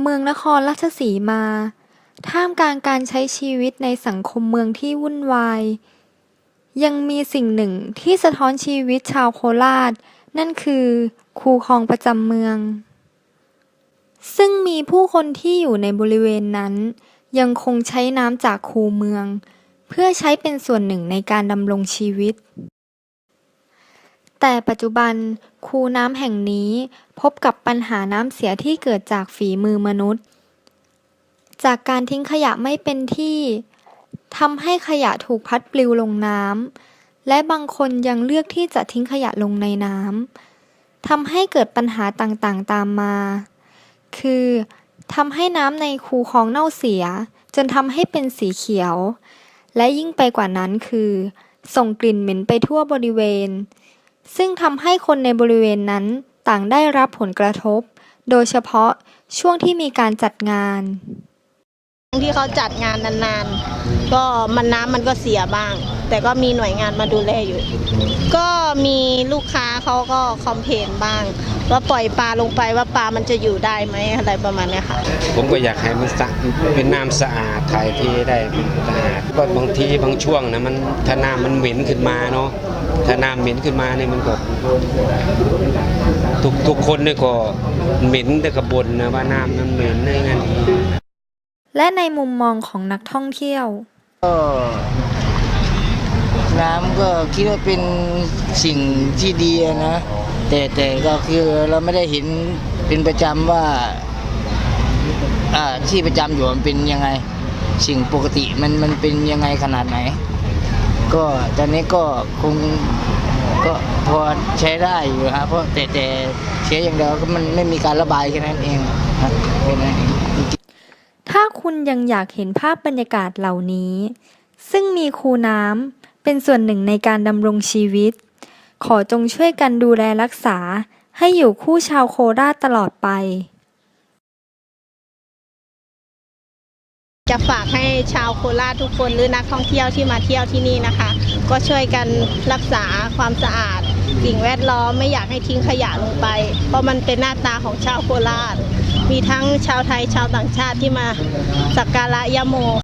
เมืองนครราชสีมา ท่ามกลางการใช้ชีวิตในสังคมเมืองที่วุ่นวาย ยังมีสิ่งหนึ่งที่สะท้อนชีวิตชาวโคราช นั่นคือคูคลองประจำเมือง ซึ่งมีผู้คนที่อยู่ในบริเวณนั้น ยังคงใช้น้ำจากคูเมือง เพื่อใช้เป็นส่วนหนึ่งในการดำรงชีวิต แต่ปัจจุบันคูน้ำแห่งนี้พบกับปัญหาน้ำเสียที่เกิดจากฝีมือมนุษย์ จากการทิ้งขยะไม่เป็นที่ทำให้ขยะถูกพัดปลิวลงน้ำและบางคนยังเลือกที่จะทิ้งขยะลงในน้ำทำให้เกิดปัญหาต่างๆตามมา คือทำให้น้ำในคูคลองเน่าเสีย จนทำให้เป็นสีเขียว และยิ่งไปกว่านั้นคือ ส่งกลิ่นเหม็นไปทั่วบริเวณ ซึ่งทำให้คนในบริเวณนั้นต่างได้รับผลกระทบ โดยเฉพาะช่วงที่มีการจัดงานที่เขาจัดงานนานๆ ก็มันน้ำมันก็เสียบ้าง แต่ก็มีหน่วยงานมาดูแลอยู่ ก็มีลูกค้าเขาก็คอมเพลนบ้าง ว่าปล่อยปลาลงไปว่าปลามันจะอยู่ได้ไหมอะไรประมาณเนี้ยค่ะ ผมก็อยากให้มันสะเป็นน้ำสะอาดถ่ายเทได้สะอาดก็บางทีบางช่วงนะมันถ้าน้ำมันเหม็นขึ้นมาเนาะ ถ้าน้ำเหม็นขึ้นมาเนี่ยมันก็ทุกทุกคนเนี่ยก็เหม็นแต่กระบนนะว่าน้ำมันเหม็นในงั้นและในมุมมองของนักท่องเที่ยวก็น้ำก็คิดว่าเป็นสิ่งที่ดีอะนะ แต่แต่ก็คือเราไม่ได้เห็นเป็นประจำว่าอ่าที่ประจำอยู่มันเป็นยังไง สิ่งปกติมันมันเป็นยังไงขนาดไหน ก็ตอนนี้ก็คงก็พอใช้ได้อยู่ครับเพราะแต่แต่เสียออย่างเดียวก็มันไม่มีการระบายแค่นั้นเองครับเป็นนั้นเองถ้าคุณยังอยากเห็นภาพบรรยากาศเหล่านี้ ซึ่งมีคูน้ำเป็นส่วนหนึ่งในการดำรงชีวิต ขอจงช่วยกันดูแลรักษาให้อยู่คู่ชาวโคราชตลอดไป จะฝากให้ชาวโคราชทุกคนหรือนักท่องเที่ยวที่มาเที่ยวที่นี่นะคะ ก็ช่วยกันรักษาความสะอาด สิ่งแวดล้อมไม่อยากให้ทิ้งขยะลงไป เพราะมันเป็นหน้าตาของชาวโคราช มีทั้งชาวไทยชาวต่างชาติที่มาสักการะยะโม